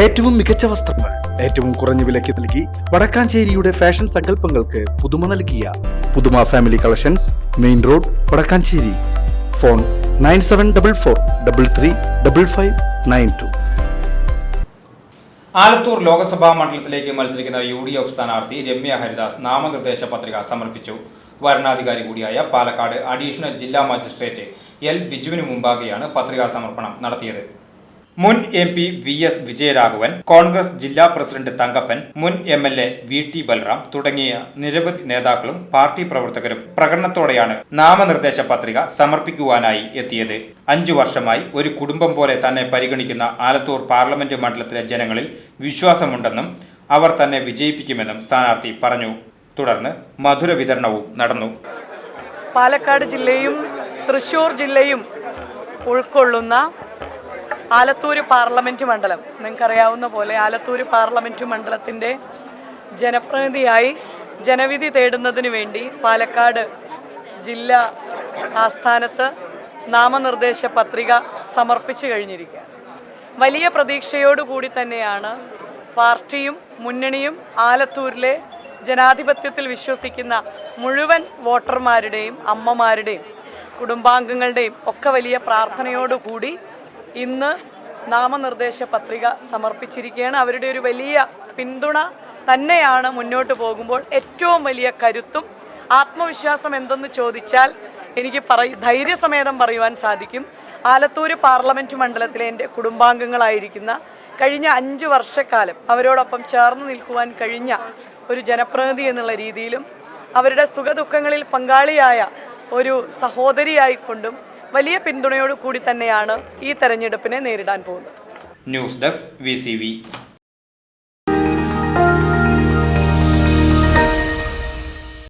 ഏറ്റവും മികച്ച വസ്ത്രങ്ങൾ ഏറ്റവും കുറഞ്ഞ വിലയ്ക്ക് നൽകി വടക്കാഞ്ചേരിയുടെ ഫാഷൻ സങ്കല്പങ്ങൾക്ക് പുതുമ നൽകിയ പുതുമ family collections main road Vadakkanchery. Phone nine seven double four double three double five nine two. Alathur Lok Sabha മണ്ഡലത്തിലേക്ക് മത്സരിക്കുന്ന യു ഡി എഫ് സ്ഥാനാർത്ഥി രമ്യ ഹരിദാസ് നാമനിർദ്ദേശ പത്രിക സമർപ്പിച്ചു. വരണാധികാരി കൂടിയായ പാലക്കാട് അഡീഷണൽ ജില്ലാ മജിസ്ട്രേറ്റ് എൽ ബിജുവിന് മുമ്പാകെയാണ് പത്രികാ സമർപ്പണം നടത്തിയത്. മുൻ M P V S Vijayaraghavan Congress ജില്ലാ പ്രസിഡന്റ് തങ്കപ്പൻ മുൻ M L A V T Balram തുടങ്ങിയ നിരവധി നേതാക്കളും പാർട്ടി പ്രവർത്തകരും പ്രകടനത്തോടെയാണ് നാമനിർദ്ദേശ പത്രിക സമർപ്പിക്കുവാനായി എത്തിയത്. അഞ്ചു വർഷമായി ഒരു കുടുംബം പോലെ തന്നെ പരിഗണിക്കുന്ന ആലത്തൂർ പാർലമെന്റ് മണ്ഡലത്തിലെ ജനങ്ങളിൽ വിശ്വാസമുണ്ടെന്നും അവർ തന്നെ വിജയിപ്പിക്കുമെന്നും സ്ഥാനാർത്ഥി പറഞ്ഞു. തുടർന്ന് മധുര വിതരണവും നടന്നു. പാലക്കാട് ജില്ലയും തൃശൂർ ജില്ലയും ഉൾക്കൊള്ളുന്ന ആലത്തൂര് പാർലമെന്റ് മണ്ഡലം. നിങ്ങൾക്കറിയാവുന്ന പോലെ ആലത്തൂർ പാർലമെന്റ് മണ്ഡലത്തിന്റെ ജനപ്രതിനിധിയായി ജനവിധി തേടുന്നതിന് വേണ്ടി പാലക്കാട് ജില്ലാ ആസ്ഥാനത്ത് നാമനിർദ്ദേശ പത്രിക സമർപ്പിച്ചു കഴിഞ്ഞിരിക്കുക വലിയ പ്രതീക്ഷയോടുകൂടി തന്നെയാണ് പാർട്ടിയും മുന്നണിയും ആലത്തൂരിലെ ജനാധിപത്യത്തിൽ വിശ്വസിക്കുന്ന മുഴുവൻ വോട്ടർമാരുടെയും അമ്മമാരുടെയും കുടുംബാംഗങ്ങളുടെയും ഒക്കെ വലിയ പ്രാർത്ഥനയോടുകൂടി ഇന്ന് നാമനിർദ്ദേശ പത്രിക സമർപ്പിച്ചിരിക്കുകയാണ്. അവരുടെ ഒരു വലിയ പിന്തുണ തന്നെയാണ് മുന്നോട്ട് പോകുമ്പോൾ ഏറ്റവും വലിയ കരുത്തും ആത്മവിശ്വാസം എന്തെന്ന് ചോദിച്ചാൽ എനിക്ക് പറ ധൈര്യസമേതം പറയുവാൻ സാധിക്കും. ആലത്തൂർ പാർലമെന്റ് മണ്ഡലത്തിലെ എന്റെ കുടുംബാംഗങ്ങളായിരിക്കുന്ന കഴിഞ്ഞ അഞ്ച് വർഷക്കാലം അവരോടൊപ്പം ചേർന്ന് നിൽക്കുവാൻ കഴിഞ്ഞ ഒരു ജനപ്രതിനിധി എന്നുള്ള രീതിയിലും അവരുടെ സുഖദുഃഖങ്ങളിൽ പങ്കാളിയായ ഒരു സഹോദരിയായിക്കൊണ്ടും വലിയ പിന്തുണയോടു കൂടി തന്നെയാണ് ഈ തെരഞ്ഞെടുപ്പിനെ നേരിടാൻ പോകുന്നത്. News desk V.